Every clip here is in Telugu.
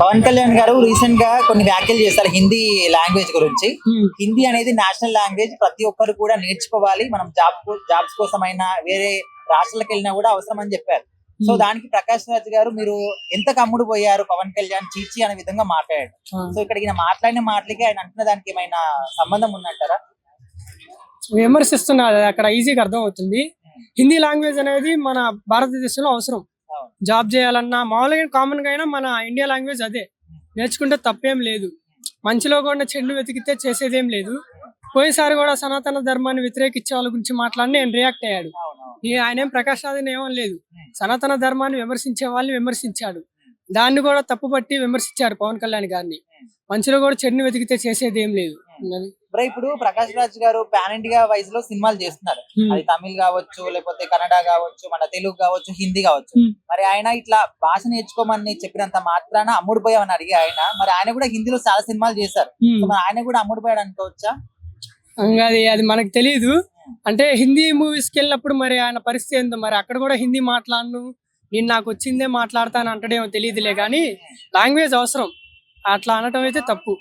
పవన్ కళ్యాణ్ గారు రీసెంట్గా కొన్ని వ్యాఖ్యలు చేశారు హిందీ లాంగ్వేజ్ గురించి. Hmm. హిందీ అనేది నేషనల్ లాంగ్వేజ్ ప్రతి ఒక్కరు కూడా నేర్చుకోవాలి. మనం జాబ్ జాబ్స్ కోసమైనా వేరే రాష్ట్రాలకు వెళ్ళినా కూడా అవసరం అని చెప్పారు. So Hmm. దానికి ప్రకాష్ రాజ్ గారు మీరు ఎంత కమ్ముడు పోయారు పవన్ కళ్యాణ్ చీచి అనే విధంగా మాట్లాడాడు సో ఇక్కడ ఈయన మాట్లాడిన మాటలకి ఆయన అంటున్న దానికి ఏమైనా సంబంధం ఉందంటారా? విమర్శిస్తున్నారు. అక్కడ ఈజీగా అర్థం అవుతుంది హిందీ లాంగ్వేజ్ అనేది మన భారతదేశంలో అవసరం. జాబ్ చేయాలన్నా మామూలుగా కామన్గా అయినా మన ఇండియా లాంగ్వేజ్ అదే. నేర్చుకుంటే తప్పేం లేదు. మంచిలో కూడా చెడు వెతికితే చేసేదేం లేదు. పోయినసారి కూడా సనాతన ధర్మాన్ని వ్యతిరేకించే వాళ్ళ గురించి మాట్లాడి నేను రియాక్ట్ అయ్యాడు. ఆయన ఏం ప్రకాష్ రాజ్ ఏమో లేదు సనాతన ధర్మాన్ని విమర్శించే వాళ్ళని విమర్శించాడు. దాన్ని కూడా తప్పుపట్టి విమర్శించారు పవన్ కళ్యాణ్ గారిని. మంచిలో కూడా చెడుని వెతికితే చేసేది ఏం లేదు. బ్రో ఇప్పుడు ప్రకాష్ రాజ్ గారు పాన్ ఇండియా వైజ్లో సినిమాలు చేస్తున్నారు. అది తమిళ్ కావచ్చు లేకపోతే కన్నడ కావచ్చు మన తెలుగు కావచ్చు హిందీ కావచ్చు. మరి ఆయన ఇట్లా భాష నేర్చుకోమని చెప్పినంత మాత్రాన అమ్ముడు పోయామని అడిగి ఆయన. మరి ఆయన కూడా హిందీలో చాలా సినిమాలు చేశారు. మరి ఆయన కూడా అమ్ముడు పోయాడు అనుకోవచ్చా? అది అది మనకు తెలియదు అంటే హిందీ మూవీస్కి వెళ్ళినప్పుడు మరి ఆయన పరిస్థితి ఏందో మరి అక్కడ కూడా హిందీ మాట్లాడను నేను నాకు వచ్చిందే మాట్లాడతాను అంటడేమో తెలియదులే. కానీ లాంగ్వేజ్ అవసరం. అట్లా అనటం అయితే తప్పు.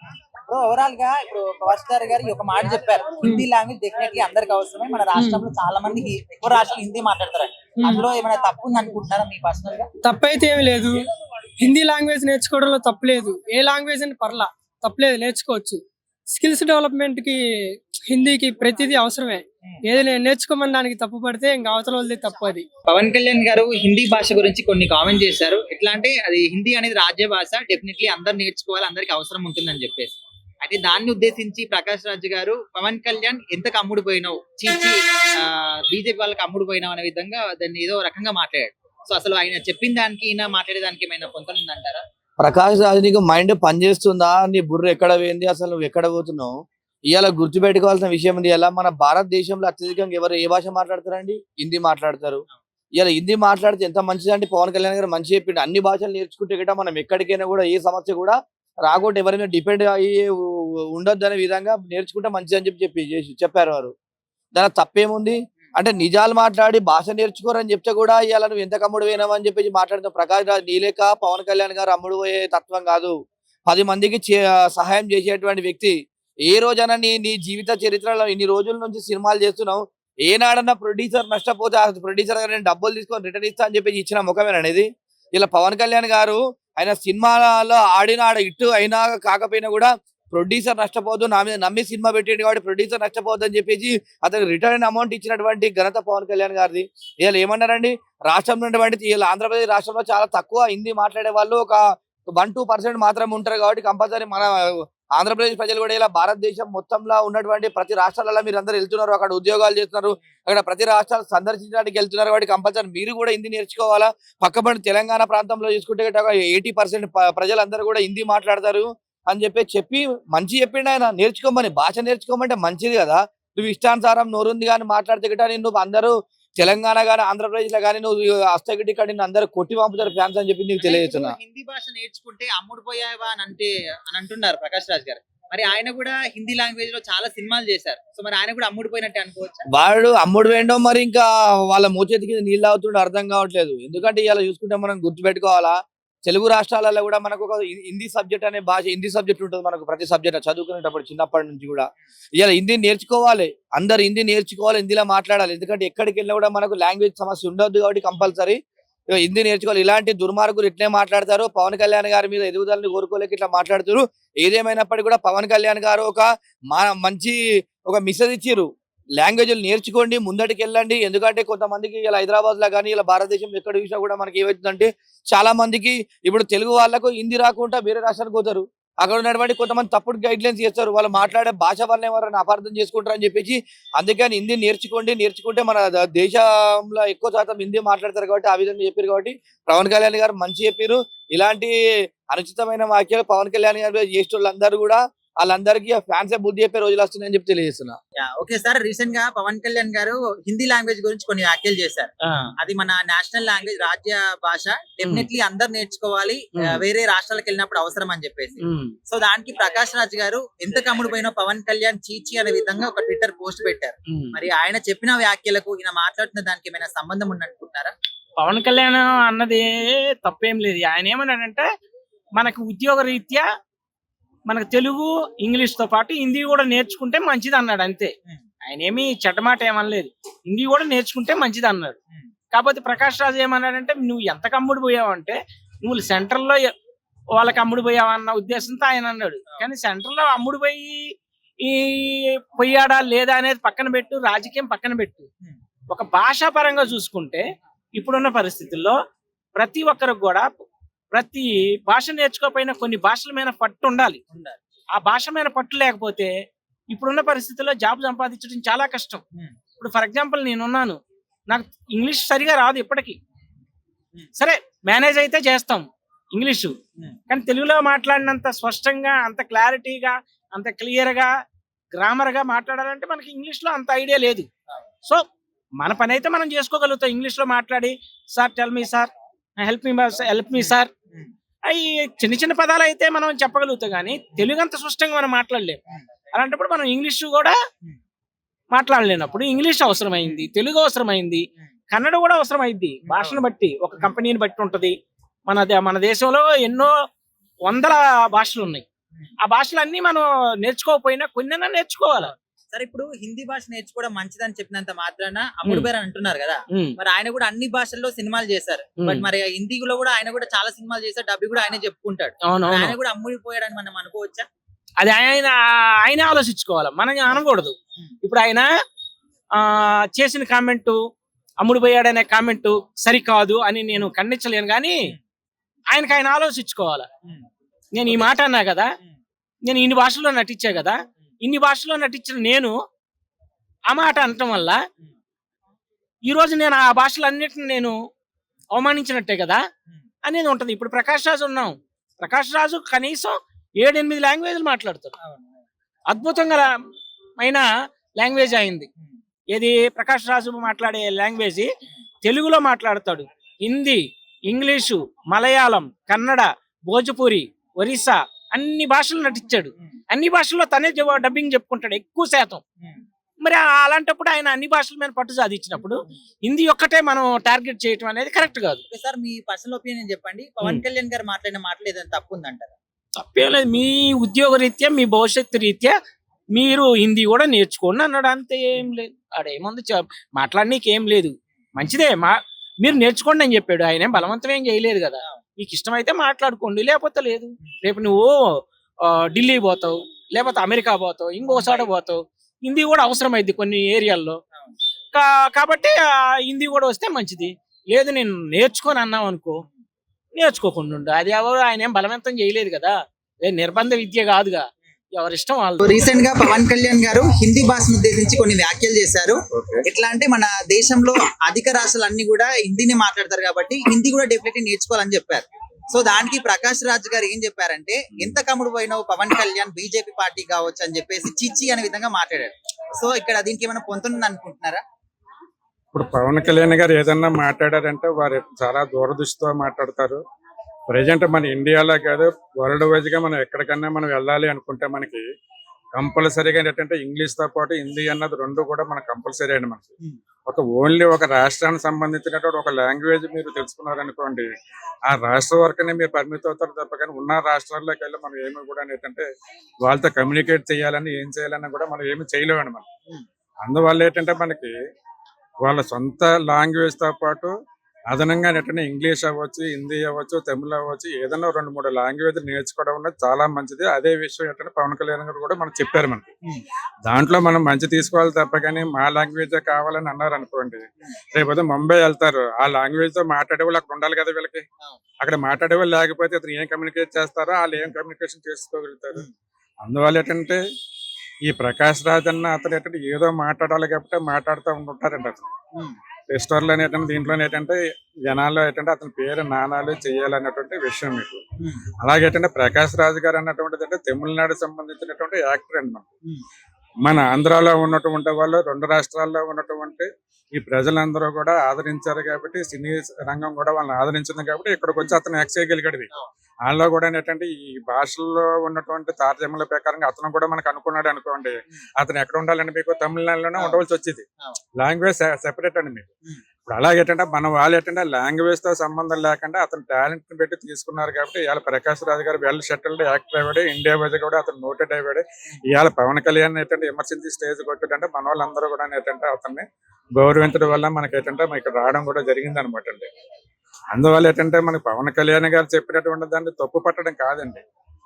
ఓవరాల్గా ఇప్పుడు పవర్ స్టార్ గారు ఒక మాట చెప్పారు. హిందీ లాంగ్వేజ్ డెఫినెట్లీ అందరికి అవసరమే. మన రాష్ట్రంలో చాలా మంది ఎక్కువ రాష్ట్రాలు హిందీ మాట్లాడతారు అందులో ఏమైనా తప్పు ఉంది అనుకుంటున్నారా మీ పర్సనల్గా? తప్పైతే ఏమి లేదు. హిందీ లాంగ్వేజ్ నేర్చుకోవడంలో తప్పులేదు ఏ లాంగ్వేజ్ అని పర్లా తప్పులేదు నేర్చుకోవచ్చు. స్కిల్స్ డెవలప్మెంట్కి హిందీకి ప్రతిదీ అవసరమే. ఏది నేను నేర్చుకోమని దానికి తప్పు పడితే ఇంకా అవతల వాళ్ళది తప్పు అది. పవన్ కళ్యాణ్ గారు హిందీ భాష గురించి కొన్ని కామెంట్ చేశారు. ఎట్లా అంటే అది హిందీ అనేది రాజ్య భాష. డెఫినెట్లీ అందరు నేర్చుకోవాలి అందరికి అవసరం ఉంటుందని చెప్పేసి. అయితే దాన్ని ఉద్దేశించి ప్రకాష్ రాజ్ గారు పవన్ కళ్యాణ్ ఎంతకు అమ్ముడు పోయినావు? చీచి బీజేపీ వాళ్ళకి అమ్ముడు పోయినావు అనే విధంగా దాన్ని ఏదో రకంగా మాట్లాడాడు. సో అసలు ఆయన చెప్పిన దానికి ఈయన మాట్లాడే దానికి ఏమైనా పొందనుందంటారా ప్రకాష్ రాజ్ నీకు మైండ్ పనిచేస్తుందా? నీ బుర్ర ఎక్కడ పోయింది? అసలు నువ్వు ఎక్కడ పోతున్నావు? ఇవాళ గుర్తుపెట్టుకోవాల్సిన విషయం ఉంది. ఇలా మన భారతదేశంలో అత్యధికంగా ఎవరు ఏ భాష మాట్లాడతారండి? హిందీ మాట్లాడతారు. ఇలా హిందీ మాట్లాడితే ఎంత మంచిది అంటే పవన్ కళ్యాణ్ గారు మంచి చెప్పిండు. అన్ని భాషలు నేర్చుకుంటే గట మనం ఎక్కడికైనా కూడా ఏ సమస్య కూడా రాకుండా ఎవరైనా డిపెండ్ అయ్యే ఉండొద్దు అనే విధంగా నేర్చుకుంటే మంచిది అని చెప్పి చెప్పి చేసి చెప్పారు వారు. దాని తప్పేముంది? అంటే నిజాలు మాట్లాడి భాష నేర్చుకోరని చెప్తే కూడా ఇవాళ నువ్వు ఎంత కమ్ముడు పోయినావని చెప్పేసి మాట్లాడితే ప్రకాష్ రాజ్ నీలేక పవన్ కళ్యాణ్ గారు అమ్ముడు పోయే తత్వం కాదు. పది మందికి చే- సహాయం చేసేటువంటి వ్యక్తి. ఏ రోజైనా నీ నీ జీవిత చరిత్రలో ఇన్ని రోజుల నుంచి సినిమాలు చేస్తున్నావు. ఏనాడన్నా ప్రొడ్యూసర్ నష్టపోతే ఆ ప్రొడ్యూసర్ గారు నేను డబ్బులు తీసుకొని రిటర్న్ ఇస్తా అని చెప్పేసి ఇచ్చిన ముఖమే అనేది? ఇలా పవన్ కళ్యాణ్ గారు ఆయన సినిమాలో ఆడిన ఆడ ఇట్టు అయినా కాకపోయినా కూడా ప్రొడ్యూసర్ నష్టపోదు నా మీద నమ్మి సినిమా పెట్టాడు కాబట్టి ప్రొడ్యూసర్ నష్టపోద్దు అని చెప్పేసి అతనికి రిటర్న్ అమౌంట్ ఇచ్చినటువంటి ఘనత పవన్ కళ్యాణ్ గారిది. వీళ్ళు ఏమన్నారండి? రాష్ట్రంలో ఉన్నటువంటి వీళ్ళు ఆంధ్రప్రదేశ్ రాష్ట్రంలో చాలా తక్కువ హిందీ మాట్లాడే వాళ్ళు ఒక వన్ టూ పర్సెంట్ మాత్రమే ఉంటారు కాబట్టి కంపల్సరీ మన ఆంధ్రప్రదేశ్ ప్రజలు కూడా ఇలా భారతదేశం మొత్తంలో ఉన్నటువంటి ప్రతి రాష్ట్రాలలో మీరు అందరూ వెళ్తున్నారు అక్కడ ఉద్యోగాలు చేస్తున్నారు అక్కడ ప్రతి రాష్ట్రాలు సందర్శించడానికి వెళ్తున్నారు కాబట్టి కంపల్సరీ మీరు కూడా హిందీ నేర్చుకోవాలా? పక్కపడి తెలంగాణ ప్రాంతంలో చూసుకుంటే ఎయిటీ పర్సెంట్ ప్రజలందరూ కూడా హిందీ మాట్లాడతారు. అని చెప్పి చెప్పి మంచి చెప్పిండు ఆయన. నేర్చుకోమని. భాష నేర్చుకోమంటే మంచిది కదా. నువ్వు ఇష్టానుసారం నోరుంది కానీ మాట్లాడితే గిట్ట నేను అందరూ తెలంగాణ కానీ ఆంధ్రప్రదేశ్లో కానీ నువ్వు హస్తగిట్టి ఇక్కడ నిన్ను అందరూ కొట్టి పంపుతారు ఫ్యాన్స్ అని చెప్పి నీకు తెలియజేస్తున్నా. హిందీ భాష నేర్చుకుంటే అమ్ముడు పోయావా అని అంటే అని అంటున్నారు ప్రకాష్ రాజ్ గారు. మరి ఆయన కూడా హిందీ లాంగ్వేజ్లో చాలా సినిమాలు చేశారు. సో మరి ఆయన కూడా అమ్ముడు పోయినట్టే అనుకోవచ్చా? వాడు అమ్ముడు వేయడం మరి ఇంకా వాళ్ళ మోచేతికి నీళ్ళు అవుతుండే అర్థం కావట్లేదు. ఎందుకంటే ఇలా చూసుకుంటే మనం గుర్తుపెట్టుకోవాలా తెలుగు రాష్ట్రాలలో కూడా మనకు ఒక హిందీ సబ్జెక్ట్ అనే భాష హిందీ సబ్జెక్ట్ ఉంటుంది మనకు ప్రతి సబ్జెక్ట్ చదువుకునేటప్పుడు చిన్నప్పటి నుంచి కూడా. ఇలా హిందీ నేర్చుకోవాలి. అందరు హిందీ నేర్చుకోవాలి హిందీలో మాట్లాడాలి. ఎందుకంటే ఎక్కడికి వెళ్ళినా కూడా మనకు లాంగ్వేజ్ సమస్య ఉండొద్దు కాబట్టి కంపల్సరీ హిందీ నేర్చుకోవాలి. ఇలాంటి దుర్మార్గులు ఇట్లే మాట్లాడతారు. పవన్ కళ్యాణ్ గారి మీద ఎదుగుదలని కోరుకోలేక ఇట్లా మాట్లాడుతారు. ఏదేమైనప్పటికీ కూడా పవన్ కళ్యాణ్ గారు ఒక మా మంచి ఒక మిసేజ్ ఇచ్చిర్రు. లాంగ్వేజ్లు నేర్చుకోండి ముందటికి వెళ్ళండి ఎందుకంటే కొంతమందికి ఇలా హైదరాబాద్లో కానీ ఇలా భారతదేశం ఎక్కడ చూసినా కూడా మనకి ఏమవుతుందంటే చాలా మందికి ఇప్పుడు తెలుగు వాళ్ళకు హిందీ రాకుండా వేరే రాష్ట్రానికి పోతారు. అక్కడ ఉన్నటువంటి కొంతమంది తప్పుడు గైడ్ లైన్స్ చేస్తారు. వాళ్ళు మాట్లాడే భాష వల్ల ఎవరైనా అపార్థం చేసుకుంటారని చెప్పేసి అందుకని హిందీ నేర్చుకోండి. నేర్చుకుంటే మన దేశంలో ఎక్కువ శాతం హిందీ మాట్లాడతారు కాబట్టి ఆ విధంగా చెప్పారు కాబట్టి పవన్ కళ్యాణ్ గారు మంచి చెప్పారు. ఇలాంటి అనుచితమైన వాక్యాలు పవన్ కళ్యాణ్ గారు చేసిన వాళ్ళందరూ కూడా వాళ్ళందరికీ ఫ్యాన్సే బుద్ధి చెప్పే రోజులు వస్తున్నాయని చెప్పి తెలియజేస్తున్నా. ఓకే సార్ రీసెంట్గా పవన్ కళ్యాణ్ గారు హిందీ లాంగ్వేజ్ గురించి కొన్ని వ్యాఖ్యలు చేశారు. అది మన నేషనల్ లాంగ్వేజ్ రాజ్య భాష డెఫినెట్లీ అందరు నేర్చుకోవాలి. వేరే రాష్ట్రాలకు వెళ్ళినప్పుడు అవసరం అని చెప్పేసి. సో దానికి ప్రకాష్ రాజ్ గారు ఎంత కమ్ముడు పోయినా పవన్ కళ్యాణ్ చీచి అనే విధంగా ఒక ట్విట్టర్ పోస్ట్ పెట్టారు. మరి ఆయన చెప్పిన వ్యాఖ్యలకు ఈయన మాట్లాడుతున్న దానికి ఏమైనా సంబంధం ఉందనుకుంటున్నారా? పవన్ కళ్యాణ్ అన్నది తప్పేం లేదు. ఆయన ఏమన్నాడంటే మనకు ఉద్యోగ రీత్యా మనకు తెలుగు ఇంగ్లీష్తో పాటు హిందీ కూడా నేర్చుకుంటే మంచిది అన్నాడు అంతే. ఆయన ఏమి చెడ్డమాట ఏమనలేదు హిందీ కూడా నేర్చుకుంటే మంచిది అన్నాడు. కాకపోతే ప్రకాష్ రాజు ఏమన్నాడంటే నువ్వు ఎంత కమ్ముడు పోయావంటే నువ్వు సెంటర్లో ఎ- వాళ్ళకి అమ్ముడు పోయావా అన్న ఉద్దేశంతో ఆయన అన్నాడు కానీ సెంటర్లో అమ్ముడు పోయి ఈ పోయాడా లేదా అనేది పక్కన పెట్టు రాజకీయం పక్కన పెట్టు. ఒక భాషా పరంగా చూసుకుంటే ఇప్పుడున్న పరిస్థితుల్లో ప్రతి ఒక్కరికి కూడా ప్రతి భాష నేర్చుకోకపోయినా కొన్ని భాషల మీద పట్టు ఉండాలి. ఆ భాష మీద పట్టు లేకపోతే ఇప్పుడున్న పరిస్థితుల్లో జాబ్ సంపాదించడం చాలా కష్టం. ఇప్పుడు ఫర్ ఎగ్జాంపుల్ నేనున్నాను నాకు ఇంగ్లీష్ సరిగా రాదు ఇప్పటికీ. సరే మేనేజ్ అయితే చేస్తాం ఇంగ్లీషు. కానీ తెలుగులో మాట్లాడినంత స్పష్టంగా అంత క్లారిటీగా అంత క్లియర్గా గ్రామర్గా మాట్లాడాలంటే మనకి ఇంగ్లీష్లో అంత ఐడియా లేదు సో మన పని అయితే మనం చేసుకోగలుగుతాం ఇంగ్లీష్లో మాట్లాడి sir tell me sir help me help me sir Hmm. అవి చిన్న చిన్న పదాలు అయితే మనం చెప్పగలుగుతాం కానీ తెలుగు అంత స్పష్టంగా మనం మాట్లాడలేం. Hmm. అలాంటప్పుడు మనం ఇంగ్లీష్ కూడా Hmm. మాట్లాడలేనప్పుడు ఇంగ్లీష్ అవసరమైంది తెలుగు అవసరమైంది Hmm. కన్నడ కూడా అవసరమైంది భాషను బట్టి ఒక కంపెనీని బట్టి ఉంటది. మన దే- మన దేశంలో ఎన్నో వందల భాషలు ఉన్నాయి. ఆ భాషలన్నీ మనం నేర్చుకోకపోయినా కొన్నైనా నేర్చుకోవాలి? సరే ఇప్పుడు హిందీ భాష నేర్చుకోవడం మంచిదని చెప్పినంత మాత్రాన అమ్ముడు. పేరు అంటున్నారు కదా. మరి ఆయన కూడా అన్ని భాషల్లో సినిమాలు చేశారు. బట్ మరి హిందీలో కూడా ఆయన కూడా చాలా సినిమాలు చేశారు. డబ్బి కూడా ఆయనే చెప్పుకుంటాడు. ఆయన కూడా అమ్ముడిపోయాడని మనం అనుకోవచ్చా? అది ఆయన ఆయన ఆలోచించుకోవాలి? మనం అనకూడదు. ఇప్పుడు ఆయన ఆ చేసిన కామెంట్ అమ్ముడు పోయాడనే కామెంట్ సరికాదు అని నేను ఖండించలేను కానీ ఆయనకి ఆయన ఆలోచించుకోవాలి. నేను ఈ మాట అన్నా కదా. నేను ఇన్ని భాషల్లో నటించా కదా? ఇన్ని భాషల్లో నటించిన నేను ఆ మాట అనటం వల్ల ఈరోజు నేను ఆ భాషలన్నిటిని నేను అవమానించినట్టే కదా అనేది ఉంటుంది. ఇప్పుడు ప్రకాష్ రాజు ఉన్నాం. ప్రకాష్ రాజు కనీసం ఏడెనిమిది లాంగ్వేజ్లు మాట్లాడుతాడు. అద్భుతంగా అయిన లాంగ్వేజ్ అయింది. ఏది ప్రకాష్ రాజు మాట్లాడే లాంగ్వేజ్ తెలుగులో మాట్లాడతాడు. హిందీ ఇంగ్లీషు మలయాళం కన్నడ భోజపురి ఒరిస్సా అన్ని భాషలు నటించాడు. అన్ని భాషల్లో తనే డబ్బింగ్ చెప్పుకుంటాడు ఎక్కువ శాతం. ఉమ్. మరి అలాంటప్పుడు ఆయన అన్ని భాషల మీద పట్టు సాధించినప్పుడు హిందీ ఒక్కటే మనం టార్గెట్ చేయటం అనేది కరెక్ట్ కాదు. సార్ మీ పర్సనల్ ఒపీనియన్ చెప్పండి. పవన్ ఉమ్. కళ్యాణ్ గారు మాట్లాడిన మాటలు ఏదైనా తప్పు ఉందంటారా? తప్పేం లేదు. మీ ఉద్యోగ రీత్యా మీ భవిష్యత్తు రీత్యా మీరు హిందీ కూడా నేర్చుకోండి అన్నాడు. అంతే ఏం లేదు. ఆడేముంది మాట్లాడనీకి ఏం లేదు. మంచిదే. మా మీరు నేర్చుకోండి అని చెప్పాడు. ఆయన బలవంతం ఏం చేయలేదు కదా. మీకు ఇష్టమైతే మాట్లాడుకోండి. లేకపోతే లేదు. రేపు నువ్వు ఢిల్లీ పోతావు లేకపోతే అమెరికా పోతావు ఇంకోసారి పోతావు. హిందీ కూడా అవసరమైంది కొన్ని ఏరియాల్లో. కా- కాబట్టి హిందీ కూడా వస్తే మంచిది. లేదు నేను నేర్చుకొని అన్నావు అనుకో నేర్చుకోకుండా ఉండు. అది ఎవరు ఆయన ఏం బలవంతం చేయలేదు కదా. ఏ నిర్బంధ విద్య కాదుగా. ఎవరిష్టం వాళ్ళు రీసెంట్గా పవన్ కళ్యాణ్ గారు హిందీ భాషను ఉద్దేశించి కొన్ని వ్యాఖ్యలు చేశారు. ఎట్లా అంటే మన దేశంలో అధిక రాష్ట్రాలన్నీ కూడా హిందీని మాట్లాడతారు కాబట్టి హిందీ కూడా డెఫినెట్లీ నేర్చుకోవాలని చెప్పారు. సో దానికి ప్రకాష్ రాజ్ గారు ఏం చెప్పారంటే ఎంత కమ్ముడు పోయినావు? పవన్ కళ్యాణ్ బీజేపీ పార్టీ కావచ్చు అని చెప్పేసి చిచ్చి అనే విధంగా మాట్లాడారు. సో ఇక్కడ దీనికి ఏమైనా పొందుతుంది అనుకుంటున్నారా? ఇప్పుడు పవన్ కళ్యాణ్ గారు ఏదన్నా మాట్లాడారంటే వారు చాలా దూరదృష్టితో మాట్లాడతారు. ప్రజెంట్ మన ఇండియాలో కాదు వరల్డ్ వైజ్గా మనం ఎక్కడికన్నా మనం వెళ్ళాలి అనుకుంటే మనకి కంపల్సరీగా ఏంటంటే ఇంగ్లీష్తో పాటు హిందీ అన్నది రెండు కూడా మనకు కంపల్సరీ అండి మనకి. ఒక ఓన్లీ ఒక రాష్ట్రానికి సంబంధించినటువంటి ఒక లాంగ్వేజ్ మీరు తెలుసుకున్నారనుకోండి ఆ రాష్ట్ర వరకునే మీరు పరిమితం అవుతారు తప్ప కానీ ఉన్న రాష్ట్రాల్లోకి వెళ్ళి మనం ఏమి కూడా ఏంటంటే వాళ్ళతో కమ్యూనికేట్ చేయాలని ఏం చేయాలని కూడా మనం ఏమి చేయలేమండి మనం. అందువల్ల ఏంటంటే మనకి వాళ్ళ సొంత లాంగ్వేజ్తో పాటు అదనంగా ఏంటంటే ఇంగ్లీష్ అవ్వచ్చు హిందీ అవ్వచ్చు తమిళ అవ్వచ్చు ఏదైనా రెండు మూడు లాంగ్వేజ్ నేర్చుకోవడం అనేది చాలా మంచిది. అదే విషయం ఏంటంటే పవన్ కళ్యాణ్ గారు కూడా మనం చెప్పారు మనకి. దాంట్లో మనం మంచి తీసుకోవాలి తప్ప కానీ మా లాంగ్వేజ్ కావాలని అన్నారు అనుకోండి. రేపు ముంబై వెళ్తారు. ఆ లాంగ్వేజ్తో మాట్లాడే వాళ్ళు అక్కడ ఉండాలి కదా వీళ్ళకి. అక్కడ మాట్లాడే వాళ్ళు లేకపోతే అతను ఏం కమ్యూనికేట్ చేస్తారో వాళ్ళు ఏం కమ్యూనికేషన్ చేసుకోగలుగుతారు. అందువల్ల ఏంటంటే ఈ ప్రకాష్ రాజ్ అన్న అతను ఏంటంటే ఏదో మాట్లాడాలి కాబట్టి మాట్లాడుతూ ఉంటుంటారండి అతను. ఉమ్. రెస్టారెంట్లో ఏంటంటే దీంట్లో ఏంటంటే జనాల్లో ఏంటంటే అతని పేరు నాణాలు చేయాలన్నటువంటి విషయం మీకు. అలాగే ఏంటంటే ప్రకాష్ రాజ్ గారు అన్నటువంటిది అంటే తమిళనాడు సంబంధించినటువంటి యాక్టర్ అండి మనం ఆంధ్రాలో ఉన్నటువంటి వాళ్ళు రెండు రాష్ట్రాల్లో ఉన్నటువంటి ఈ ప్రజలందరూ కూడా ఆదరించారు కాబట్టి సినీ రంగం కూడా వాళ్ళని ఆదరించింది కాబట్టి ఇక్కడికి వచ్చి అతను యాక్ట్ చేయగలిగాడు. వాళ్ళలో కూడా ఏంటంటే ఈ భాషల్లో ఉన్నటువంటి తారతమ్యాల ప్రకారంగా అతను కూడా మనకు అనుకున్నాడు అనుకోండి అతను ఎక్కడ ఉండాలండి మీకు తమిళనాడులోనే ఉండవలసి వచ్చేది. లాంగ్వేజ్ సెపరేట్ అండి మీకు. ఇప్పుడు అలాగే ఏంటంటే మన వాళ్ళు ఏంటంటే లాంగ్వేజ్తో సంబంధం లేకుండా అతను టాలెంట్ని పెట్టి తీసుకున్నారు కాబట్టి ఇవాళ ప్రకాష్ రాజు గారు వెల్ షటిల్డ్ యాక్టర్ అయ్యాడు. ఇండియా వైజ్ కూడా అతను నోటెడ్ అయ్యాడు. ఇవాళ పవన్ కళ్యాణ్ ఏంటంటే ఎమర్జెన్సీ స్టేజ్ కొట్టాడంటే మన వాళ్ళందరూ కూడా ఏంటంటే అతన్ని గౌరవించడం వల్ల మనకి ఏంటంటే మనకి ఇక్కడ రావడం కూడా జరిగింది అనమాట అండి. అందువల్ల ఏంటంటే మనకి పవన్ కళ్యాణ్ గారు చెప్పినటువంటి దాన్ని తప్పు పట్టడం కాదండి.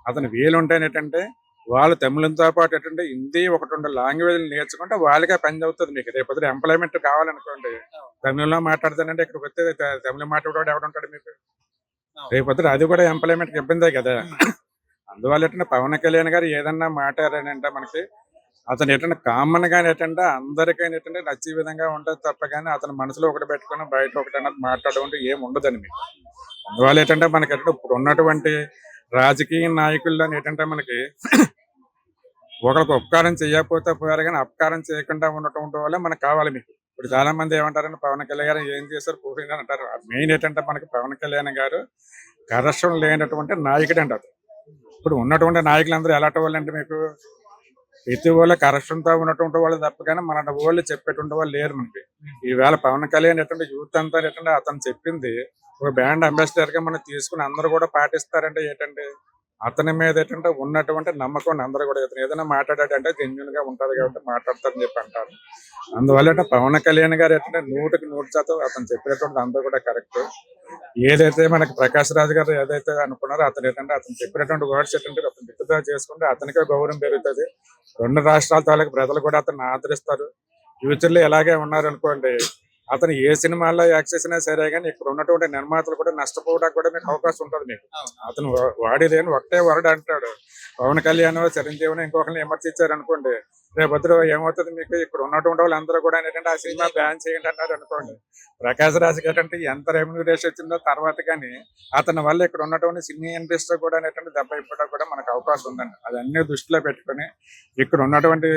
అతను వీలు ఏంటంటే వాళ్ళు తమిళంతో పాటు ఏంటంటే హిందీ ఒకటి రెండు లాంగ్వేజ్ నేర్చుకుంటే వాళ్ళకే పని అవుతుంది మీకు. రేపు ఎంప్లాయ్మెంట్ కావాలనుకోండి తమిళంలో మాట్లాడతానంటే ఇక్కడికి వస్తే తమిళ మాట్లాడేవాడు ఎవడుంటాడు మీకు? రేపు అది కూడా ఎంప్లాయ్మెంట్ ఇబ్బందే కదా. అందువల్ల ఏంటంటే పవన్ కళ్యాణ్ గారు ఏదన్నా మాట్లాడారంటే మనకి అతను ఏంటంటే కామన్గా ఏంటంటే అందరికీ ఏంటంటే నచ్చే విధంగా ఉంటుంది తప్ప కానీ అతను మనసులో ఒకటి పెట్టుకుని బయట ఒకటి అన్నది మాట్లాడడం అంటే ఏం ఉండదండి మీకు. అందువల్ల ఏంటంటే మనకి ఇప్పుడు ఉన్నటువంటి రాజకీయ నాయకుల్లో ఏంటంటే మనకి ఒకరికి ఉపకారం చేయకపోతే పోయారు కానీ అపకారం చేయకుండా ఉండటం వల్ల మనకు కావాలి మీకు. ఇప్పుడు చాలా మంది ఏమంటారంటే పవన్ కళ్యాణ్ గారు ఏం చేశారు? పోయిందని అంటారు. మెయిన్ ఏంటంటే మనకి పవన్ కళ్యాణ్ గారు కరప్షన్ లేనటువంటి నాయకుడు అంటారు ఇప్పుడు ఉన్నటువంటి నాయకులందరూ ఎలాంటి వాళ్ళు అంటే మీకు ప్రతి వాళ్ళు కరప్షన్తో ఉన్నటువంటి వాళ్ళు తప్ప కానీ మన వాళ్ళు చెప్పేటువంటి వాళ్ళు లేరు మనకి. ఈవేళ పవన్ కళ్యాణ్ ఏంటంటే యూత్ అంతా ఏంటంటే అతను చెప్పింది ఒక బ్యాండ్ అంబాసిడర్గా మనం తీసుకుని అందరూ కూడా పాటిస్తారంటే ఏంటంటే అతని మీద ఏంటంటే ఉన్నటువంటి నమ్మకం అందరూ కూడా ఇతను ఏదైనా మాట్లాడాడంటే జెన్యున్గా ఉంటది కాబట్టి మాట్లాడతారని చెప్పి అంటారు. అందువల్ల పవన్ కళ్యాణ్ గారు ఏంటంటే నూటికి నూరు శాతం అతను చెప్పినటువంటి అందరూ కూడా కరెక్ట్. ఏదైతే మనకి ప్రకాష్ రాజు గారు ఏదైతే అనుకున్నారో అతను ఏంటంటే అతను చెప్పినటువంటి వర్డ్స్ ఏంటంటే అతను మిగతా చేసుకుంటే అతనికే గౌరవం పెరుగుతుంది. రెండు రాష్ట్రాల తాలూకు ప్రజలు కూడా అతన్ని ఆదరిస్తారు. ఫ్యూచర్లో ఎలాగే ఉన్నారు అనుకోండి అతను ఏ సినిమాల్లో యాక్ట్ చేసినా సరే కానీ ఇక్కడ ఉన్నటువంటి నిర్మాతలు కూడా నష్టపోవడానికి కూడా మీకు అవకాశం ఉంటుంది మీకు. అతను వా- వాడేదేని ఒకటే వరడ్ అంటాడు. పవన్ కళ్యాణ్ చిరంజీవిని ఇంకొకరిని విమర్శించారు అనుకోండి రేపొద్దు ఏమవుతుంది మీకు? ఇక్కడ ఉన్నటువంటి వాళ్ళందరూ కూడా ఏంటంటే ఆ సినిమా బ్యాన్ చేయండి అన్నారు అనుకోండి. ప్రకాశ్ రాజ్ ఏంటంటే ఎంత రెమ్యూనరేషన్ వచ్చిందో తర్వాత కానీ అతని వల్ల ఇక్కడ ఉన్నటువంటి సినీ ఇండస్ట్రీ కూడా ఏంటంటే దెబ్బ ఇప్పడం కూడా మనకు అవకాశం ఉందండి. అది అన్ని దృష్టిలో పెట్టుకొని ఇక్కడ ఉన్నటువంటి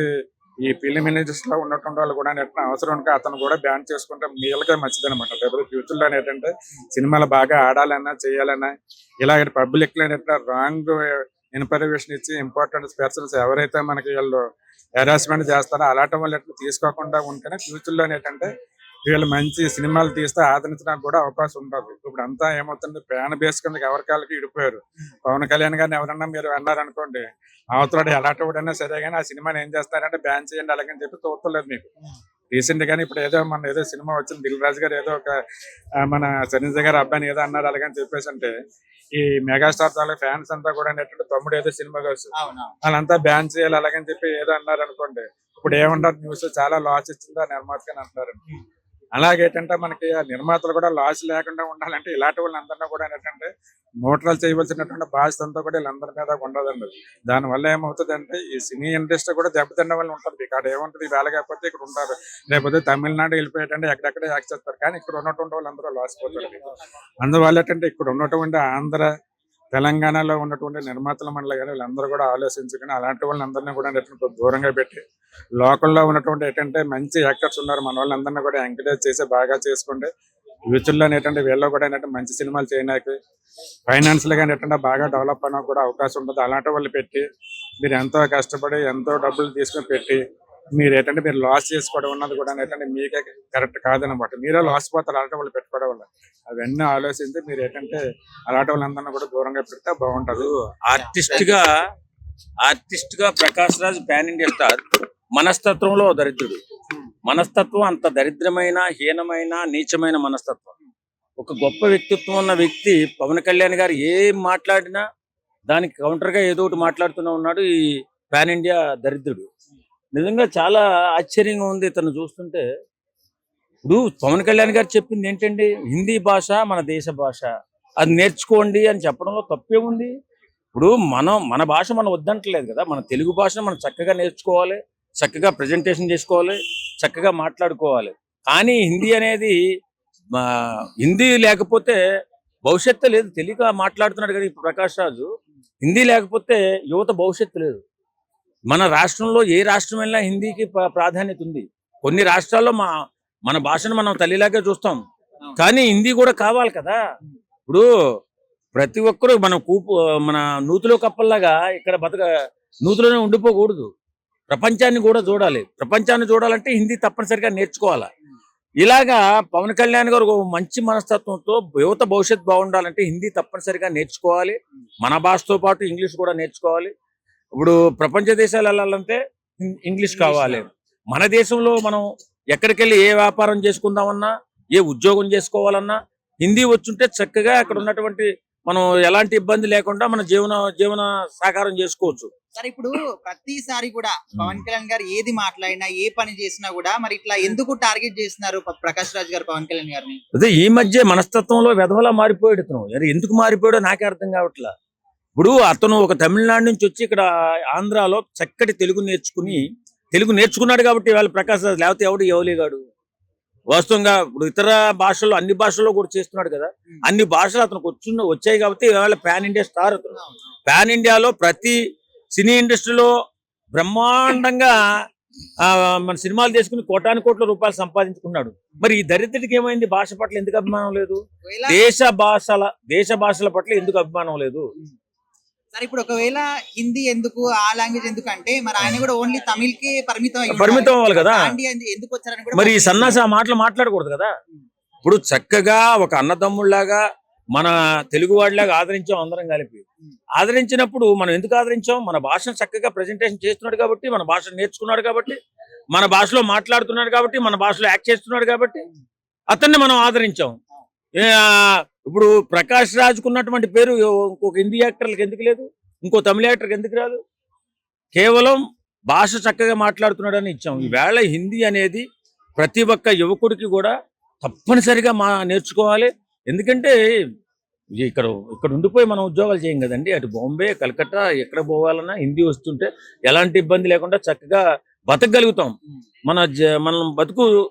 ఈ ఫిలిం ఇండస్ట్రీ లో ఉన్నటువంటి వాళ్ళు కూడా ఏంటంటే అవసరం ఉంటే అతను కూడా బ్యాన్ చేసుకుంటే మీళ్ళకే మంచిది అనమాట రేపు ఫ్యూచర్లో ఏంటంటే సినిమాలు బాగా ఆడాలన్నా చేయాలన్నా ఇలా పబ్లిక్లో ఏంటంటే రాంగ్ ఇన్ఫర్మేషన్ ఇచ్చి ఇంపార్టెంట్ పర్సన్స్ ఎవరైతే మనకి వీళ్ళు హెరాస్మెంట్ చేస్తారో అలాంటి వాళ్ళు ఎట్లా తీసుకోకుండా ఉంటేనే ఫ్యూచర్లో ఏంటంటే వీళ్ళు మంచి సినిమాలు తీస్తే ఆదరించడానికి కూడా అవకాశం ఉంటుంది ఇప్పుడు అంతా ఏమవుతుంది ఫ్యాన్ బేస్ కింద ఎవరికాళ్ళకి ఇడిపోయారు. పవన్ కళ్యాణ్ గారిని ఎవరన్నా మీరు అన్నారనుకోండి అవతల ఎలాంటి వాడైనా సరే కానీ ఆ సినిమాని ఏం చేస్తారంటే బ్యాన్ చేయండి అలాగని చెప్పి చూస్తలేదు మీకు. రీసెంట్ గానీ ఇప్పుడు ఏదో మన ఏదో సినిమా వచ్చింది దిల్ రాజు గారు ఏదో ఒక మన సరిజ గారు అబ్బాయిని ఏదో అన్నారు అలాగని చెప్పేసి అంటే ఈ మెగాస్టార్ తాలూకు ఫ్యాన్స్ అంతా కూడా ఏంటంటే తమ్ముడు ఏదో సినిమా అవునా వాళ్ళంతా బ్యాన్ చేయాలి అలాగని చెప్పి ఏదో అన్నారు అనుకోండి ఇప్పుడు ఏమంటారు న్యూస్ చాలా లాస్ ఇచ్చింది ఆ నిర్మాతకని అంటారు. అలాగే ఏంటంటే మనకి నిర్మాతలు కూడా లాస్ లేకుండా ఉండాలంటే ఇలాంటి వాళ్ళందరినీ కూడా ఏంటంటే న్యూట్రల్ చేయవలసినటువంటి బాధ్యత అంతా కూడా వీళ్ళందరి మీద ఉండదండి. దాని వల్ల ఏమవుతుంది అంటే ఈ సినీ ఇండస్ట్రీ కూడా దెబ్బతిన్న వాళ్ళు ఉంటుంది ఇక్కడ ఏముంటుంది? వేల కాకపోతే ఇక్కడ ఉంటారు. లేకపోతే తమిళనాడు వెళ్ళిపోయేటంటే ఎక్కడెక్కడ యాక్ట్ చేస్తారు. కానీ ఇక్కడ ఉన్నటువంటి వాళ్ళందరూ లాస్ పోతారు. అందువల్ల ఏంటంటే ఇక్కడ ఉన్నటువంటి ఆంధ్ర తెలంగాణలో ఉన్నటువంటి నిర్మాతల మండలి కానీ వీళ్ళందరూ కూడా ఆలోచించుకుని అలాంటి వాళ్ళందరినీ కూడా దూరంగా పెట్టి లోకల్లో ఉన్నటువంటి ఏంటంటే మంచి యాక్టర్స్ ఉన్నారు. మన వాళ్ళందరినీ కూడా ఎంకరేజ్ చేసి బాగా చేసుకుంటే ఫ్యూచర్లో ఏంటంటే వీళ్ళు కూడా ఏంటంటే మంచి సినిమాలు చేయడానికి ఫైనాన్షియల్గా ఏంటంటే బాగా డెవలప్ అవడానికి కూడా అవకాశం ఉంటుంది. అలాంటి వాళ్ళు పెట్టి మీరు ఎంతో కష్టపడి ఎంతో డబ్బులు తీసుకొని పెట్టి మీరు ఏంటంటే మీరు లాస్ చేసుకోవడం ఉన్నది కూడా ఏంటంటే మీకే కరెక్ట్ కాదనమాట. మీరే లాస్ పోతారు అలాంటి వాళ్ళు పెట్టుకోవడం వల్ల. అవన్నీ ఆలోచించి మీరు ఏంటంటే అలాంటి వాళ్ళందరినీ కూడా దూరంగా పెడితే బాగుంటుంది. ఆర్టిస్ట్గా ఆర్టిస్ట్గా Prakash Raj pan India star మనస్తత్వంలో దరిద్రుడు. మనస్తత్వం అంత దరిద్రమైన హీనమైన నీచమైన మనస్తత్వం. ఒక గొప్ప వ్యక్తిత్వం ఉన్న వ్యక్తి పవన్ కళ్యాణ్ గారు ఏం మాట్లాడినా దానికి కౌంటర్గా ఏదో ఒకటి మాట్లాడుతూనే ఉన్నాడు ఈ పాన్ ఇండియా దరిద్రుడు. నిజంగా చాలా ఆశ్చర్యంగా ఉంది తను చూస్తుంటే. ఇప్పుడు పవన్ కళ్యాణ్ గారు చెప్పింది ఏంటండి? హిందీ భాష మన దేశ భాష. అది నేర్చుకోండి అని చెప్పడంలో తప్పే ఉంది. ఇప్పుడు మనం మన భాష మనం వద్దంటలేదు కదా. మన తెలుగు భాషను మనం చక్కగా నేర్చుకోవాలి. చక్కగా ప్రజెంటేషన్ చేసుకోవాలి. చక్కగా మాట్లాడుకోవాలి. కానీ హిందీ అనేది హిందీ లేకపోతే భవిష్యత్తు లేదు. తెలియక మాట్లాడుతున్నాడు కదా ఇప్పుడు ప్రకాష్ రాజు. హిందీ లేకపోతే యువత భవిష్యత్తు లేదు. మన రాష్ట్రంలో ఏ రాష్ట్రం వెళ్ళినా హిందీకి ప్ర- ప్రాధాన్యత ఉంది. కొన్ని రాష్ట్రాల్లో మా మన భాషను మనం తల్లిలాగే చూస్తాం. కానీ హిందీ కూడా కావాలి కదా. ఇప్పుడు ప్రతి ఒక్కరూ మన కూపు మన నూతిలో కప్పల్లాగా ఇక్కడ బతక నూతిలోనే ఉండిపోకూడదు. ప్రపంచాన్ని కూడా చూడాలి. ప్రపంచాన్ని చూడాలంటే హిందీ తప్పనిసరిగా నేర్చుకోవాలా. ఇలాగా పవన్ కళ్యాణ్ గారు మంచి మనస్తత్వంతో యువత భవిష్యత్ బాగుండాలంటే హిందీ తప్పనిసరిగా నేర్చుకోవాలి. మన భాషతో పాటు ఇంగ్లీష్ కూడా నేర్చుకోవాలి. ఇప్పుడు ప్రపంచ దేశాలు వెళ్ళాలంటే ఇంగ్లీష్ కావాలి. మన దేశంలో మనం ఎక్కడికి వెళ్ళి ఏ వ్యాపారం చేసుకుందామన్నా ఏ ఉద్యోగం చేసుకోవాలన్నా హిందీ వచ్చుంటే చక్కగా అక్కడ ఉన్నటువంటి మనం ఎలాంటి ఇబ్బంది లేకుండా మన జీవన జీవన సాకారం చేసుకోవచ్చు. సార్ ఇప్పుడు ప్రతిసారి కూడా పవన్ కళ్యాణ్ గారు ఏది మాట్లాడినా ఏ పని చేసినా కూడా మరి ఇట్లా ఎందుకు టార్గెట్ చేస్తున్నారు ప్రకాష్ రాజ్ గారు పవన్ కళ్యాణ్ గారిని? అదే ఈ మధ్య మనస్తత్వంలో విధవలా మారిపోయాడు ఎందుకు మారిపోయాడో నాకే అర్థం కావట్లా. ఇప్పుడు అతను ఒక తమిళనాడు నుంచి వచ్చి ఇక్కడ ఆంధ్రాలో చక్కటి తెలుగు నేర్చుకుని తెలుగు నేర్చుకున్నాడు కాబట్టి ఇవాళ ప్రకాశ్ రాజ్ లేకపోతే ఎవడు ఎవలేగాడు వాస్తవంగా ఇప్పుడు ఇతర భాషల్లో అన్ని భాషల్లో కూడా చేస్తున్నాడు కదా. అన్ని భాషలు అతనికి వచ్చి వచ్చాయి కాబట్టి ఇవాళ పాన్ ఇండియా స్టార్ అతను. పాన్ ఇండియాలో ప్రతి సినీ ఇండస్ట్రీలో బ్రహ్మాండంగా మన సినిమాలు చేసుకుని కోటాను కోట్ల రూపాయలు సంపాదించుకున్నాడు. మరి ఈ దరిద్రుడికి ఏమైంది? భాష పట్ల ఎందుకు అభిమానం లేదు? దేశ భాషల దేశ భాషల పట్ల ఎందుకు అభిమానం లేదు? సార్ ఇప్పుడు ఒకవేళ హిందీ ఎందుకు ఆ లాంగ్వేజ్ ఎందుకు అంటే మరి ఆయన కూడా ఓన్లీ తమిళ్కి పరిమితం. పరిమితం అవ్వాలి కదా? ఎందుకు వచ్చారని కూడా మరి ఈ సన్నాసి. ఆ మాటలు మాట్లాడకూడదు కదా? ఇప్పుడు చక్కగా ఒక అన్నదమ్ముళ్ళాగా మన తెలుగు వాడిలాగా ఆదరించాం అందరం కలిపి. ఆదరించినప్పుడు మనం ఎందుకు ఆదరించాం? మన భాషను చక్కగా ప్రజెంటేషన్ చేస్తున్నాడు కాబట్టి మన భాషను నేర్చుకున్నాడు కాబట్టి మన భాషలో మాట్లాడుతున్నాడు కాబట్టి మన భాషలో యాక్ట్ చేస్తున్నాడు కాబట్టి అతన్ని మనం ఆదరించాం. ఇప్పుడు ప్రకాష్ రాజ్కు ఉన్నటువంటి పేరు ఇంకొక హిందీ యాక్టర్లకు ఎందుకు లేదు? ఇంకో తమిళ యాక్టర్కి ఎందుకు రాదు? కేవలం భాష చక్కగా మాట్లాడుతున్నాడని ఇచ్చాం. ఈవేళ హిందీ అనేది ప్రతి ఒక్క యువకుడికి కూడా తప్పనిసరిగా మా నేర్చుకోవాలి. ఎందుకంటే ఇక్కడ ఇక్కడ ఉండిపోయి మనం ఉద్యోగాలు చేయం కదండి. అటు బాంబే కలకత్తా ఎక్కడ పోవాలన్నా హిందీ వస్తుంటే ఎలాంటి ఇబ్బంది లేకుండా చక్కగా బతకగలుగుతాం. మన జ- మనం బతుకు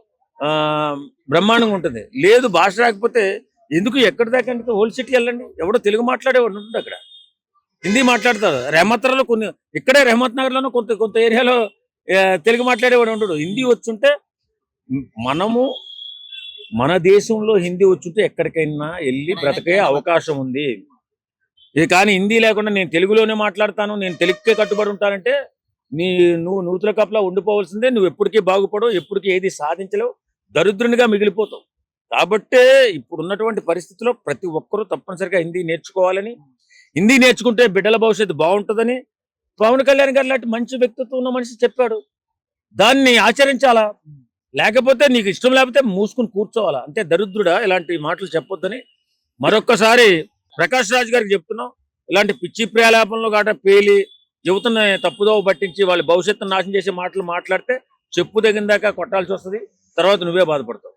బ్రహ్మాండంగా ఉంటుంది. లేదు భాష రాకపోతే ఎందుకు ఎక్కడి దాకా అంటే ఓల్డ్ సిటీ వెళ్ళండి? ఎవడో తెలుగు మాట్లాడేవాడు ఉంటుంది అక్కడ. హిందీ మాట్లాడతారు రెహమత్రలో కొన్ని ఇక్కడే రెహమత్ నగర్లోనూ కొంత కొంత ఏరియాలో తెలుగు మాట్లాడేవాడు ఉండడు హిందీ వచ్చుంటే మనము మన దేశంలో హిందీ వచ్చుంటే ఎక్కడికైనా వెళ్ళి బ్రతకే అవకాశం ఉంది. ఇది కానీ హిందీ లేకుండా నేను తెలుగులోనే మాట్లాడతాను నేను తెలుగుకే కట్టుబడి ఉంటానంటే నీ నువ్వు నూతుల కప్లా ఉండిపోవాల్సిందే. నువ్వు ఎప్పటికీ బాగుపడవు ఎప్పటికీ ఏది సాధించలేవు. దరిద్రునిగా మిగిలిపోతావు. కాబట్టే ఇప్పుడున్నటువంటి పరిస్థితిలో ప్రతి ఒక్కరూ తప్పనిసరిగా హిందీ నేర్చుకోవాలని హిందీ నేర్చుకుంటే బిడ్డల భవిష్యత్తు బాగుంటుందని పవన్ కళ్యాణ్ గారు లాంటి మంచి వ్యక్తిత్వం ఉన్న మనిషి చెప్పాడు. దాన్ని ఆచరించాలా? లేకపోతే నీకు ఇష్టం లేకపోతే మూసుకుని కూర్చోవాలా? అంటే దరిద్రుడా ఇలాంటి మాటలు చెప్పొద్దని మరొక్కసారి ప్రకాష్ రాజ్ గారికి చెప్తున్నాం. ఇలాంటి పిచ్చి ప్రేలాపంలో కాట పేలి యువతను తప్పుదోవ పట్టించి వాళ్ళ భవిష్యత్తును నాశనం చేసే మాటలు మాట్లాడితే చెప్పు తగిన దాకా కొట్టాల్సి వస్తుంది. తర్వాత నువ్వే బాధపడతావు.